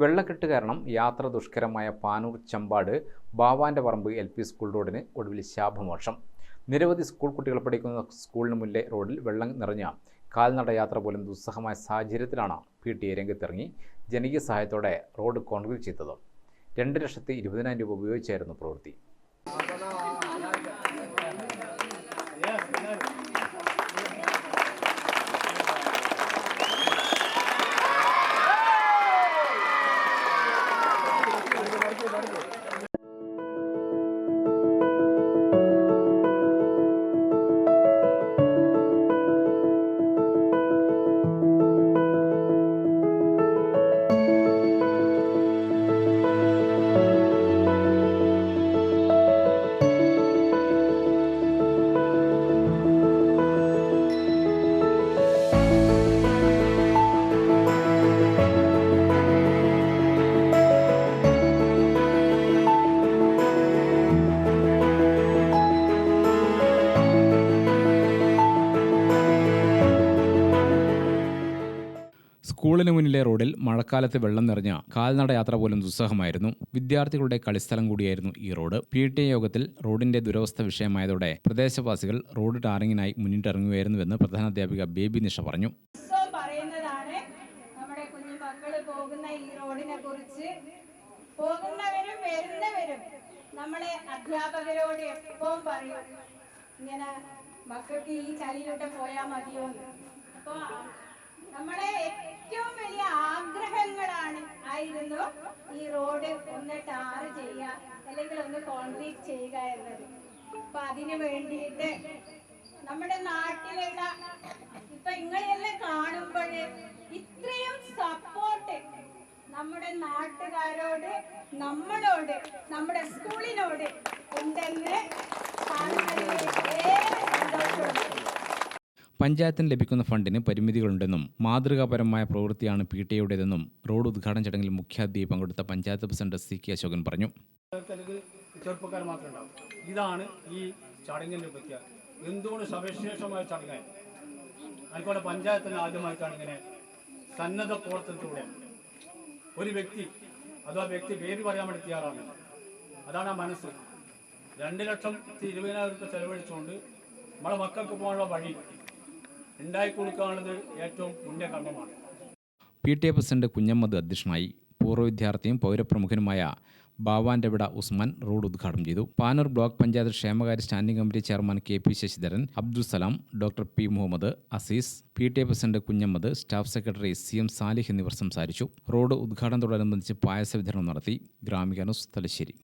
വെള്ളക്കെട്ട് കാരണം യാത്ര ദുഷ്കരമായ പാനൂർ ചമ്പാട് ബാവാന്റെ പറമ്പ് എൽ പി സ്കൂൾ റോഡിന് ഒടുവിൽ ശാപമോക്ഷം. നിരവധി സ്കൂൾ കുട്ടികൾ പഠിക്കുന്ന സ്കൂളിന് മുന്നിലെ റോഡിൽ വെള്ളം നിറഞ്ഞ കാൽനട യാത്ര പോലും ദുസ്സഹമായ സാഹചര്യത്തിലാണ് പി ടി എ രംഗത്തിറങ്ങി ജനകീയ സഹായത്തോടെ റോഡ് കോൺക്രീറ്റ് ചെയ്തത്. രണ്ട് ലക്ഷത്തി ഇരുപതിനായിരം രൂപ ഉപയോഗിച്ചായിരുന്നു പ്രവൃത്തി. സ്കൂളിന് മുന്നിലെ റോഡിൽ മഴക്കാലത്ത് വെള്ളം നിറഞ്ഞ കാൽനട യാത്ര പോലും ദുസ്സഹമായിരുന്നു. വിദ്യാർത്ഥികളുടെ കളിസ്ഥലം കൂടിയായിരുന്നു ഈ റോഡ്. പി ടി യോഗത്തിൽ റോഡിന്റെ ദുരവസ്ഥ വിഷയമായതോടെ പ്രദേശവാസികൾ റോഡ് ടാറിങ്ങിനായി മുന്നിട്ടിറങ്ങുകയായിരുന്നുവെന്ന് പ്രധാന അധ്യാപിക ബേബി നിഷ പറഞ്ഞു. പോകുന്നവരും വരുന്നവരും നമ്മളെ അധ്യാപകരോട് എപ്പോഴും പറയും? ഇങ്ങനെ മക്കൾക്ക് ഈ ചളിയിലൂടെ പോയാൽ മതിയോ എന്ന് അപ്പൊ നമ്മളെ ഏറ്റവും വലിയ ആഗ്രഹങ്ങളാണ്. ആയിരുന്നു ഈ റോഡ് ഒന്ന് ടാർ ചെയ്യുക അല്ലെങ്കിൽ ഒന്ന് കോൺക്രീറ്റ് ചെയ്യുക എന്നത്. അപ്പൊ അതിന് വേണ്ടിയിട്ട് നമ്മുടെ നാട്ടിലുള്ള ഇപ്പൊ ഇങ്ങളെല്ലാം കാണുമ്പോൾ ഇത്രയും സപ്പോർട്ട് നമ്മുടെ നാട്ടുകാരോട് നമ്മളോട് നമ്മുടെ സ്കൂളിനോട് ഉണ്ടെന്ന് സന്തോഷമുണ്ട് പഞ്ചായത്തിന് ലഭിക്കുന്ന ഫണ്ടിന് പരിമിതികളുണ്ടെന്നും മാതൃകാപരമായ പ്രവൃത്തിയാണ് പി ടി റോഡ് ഉദ്ഘാടന ചടങ്ങിൽ മുഖ്യാതിഥി പങ്കെടുത്ത panchayat president C K Ashokan പറഞ്ഞു. ചെറുപ്പക്കാർ മാത്രമേ ഉണ്ടാവും ഇതാണ് ഈ ചടങ്ങിന്റെ പ്രത്യേകത. എന്തുകൊണ്ട് സവിശേഷമായ ചടങ്ങായി? അതിക്കോടെ പഞ്ചായത്തിന് ആദ്യമായിട്ടാണ് ഇങ്ങനെ സന്നദ്ധ പ്രവർത്തനത്തിലൂടെ ഒരു വ്യക്തി വ്യക്തി പേര് പറയാൻ വേണ്ടി തയ്യാറാണ്. അതാണ് ആ മനസ്സ്. രണ്ട് ലക്ഷത്തി ഇരുപതിനായിരം രൂപ ചെലവഴിച്ചുകൊണ്ട് നമ്മളെ മക്കൾക്ക് പോകാനുള്ള വഴി ഏറ്റവും P T A president Kunhammad അധ്യക്ഷനായി പൂർവ വിദ്യാർത്ഥിയും പൗരപ്രമുഖനുമായ ബാവാന്റെവിട ഉസ്മാൻ റോഡ് ഉദ്ഘാടനം ചെയ്തു. പാനൂർ ബ്ലോക്ക് പഞ്ചായത്ത് ക്ഷേമകാര്യ standing committee chairman K P Sasidharan Abdul Salam doctor P Muhammad Aziz P T A president Kunhammad staff secretary C M Salih എന്നിവർ സംസാരിച്ചു. റോഡ് ഉദ്ഘാടനത്തോടനുബന്ധിച്ച് പായസ വിതരണം നടത്തി. ഗ്രാമിക തലശ്ശേരി.